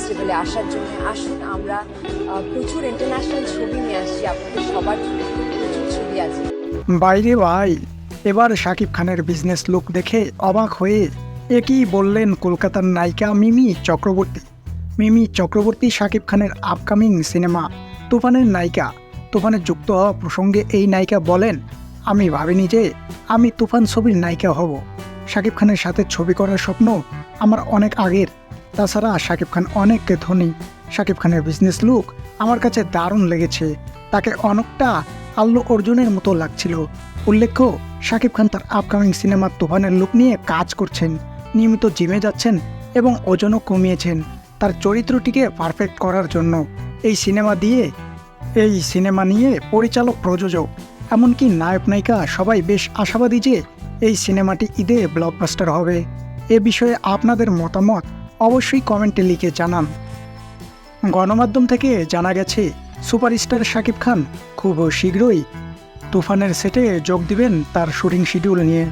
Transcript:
ফেস্টিভ্যালে আসার জন্য আসুন। আমরা প্রচুর ইন্টারন্যাশনাল ছবি নিয়ে আসছি। আপনাদের সবার প্রচুর ছবি আছে। বাইরে ভাই, এবার শাকিব খানের বিজনেস লুক দেখে অবাক হয়ে একই বললেন কলকাতার নায়িকা মিমি চক্রবর্তী। মিমি চক্রবর্তী শাকিব খানের আপকামিং সিনেমা তুফানের নায়িকা। তুফানে যুক্ত হওয়া প্রসঙ্গে এই নায়িকা বলেন, আমি ভাবিনি যে আমি তুফান ছবির নায়িকা হব। শাকিব খানের সাথে ছবি করার স্বপ্ন আমার অনেক আগের। তাছাড়া শাকিব খান অনেক ধনী। শাকিব খানের বিজনেস লুক আমার কাছে দারুণ লেগেছে। তাকে অনেকটা আল্লু অর্জুনের মতো লাগছিল। উল্লেখ্য, শাকিব খান তার আপকামিং সিনেমা তুফানের লুক নিয়ে কাজ করছেন। নিয়মিত জিমে যাচ্ছেন এবং ওজনও কমিয়েছেন তার চরিত্রটিকে পারফেক্ট করার জন্য। এই সিনেমা দিয়ে, এই সিনেমা নিয়ে পরিচালক, প্রযোজক, এমনকি নায়ক, নায়িকা সবাই বেশ আশাবাদী যে এই সিনেমাটি ঈদে ব্লকবাস্টার হবে। এ বিষয়ে আপনাদের মতামত অবশ্যই কমেন্টে লিখে জানান। গণমাধ্যম থেকে জানা গেছে, সুপারস্টার শাকিব খান খুব শীঘ্রই তুফানের সেটে যোগ দিবেন তার শুটিং শিডিউল নিয়ে।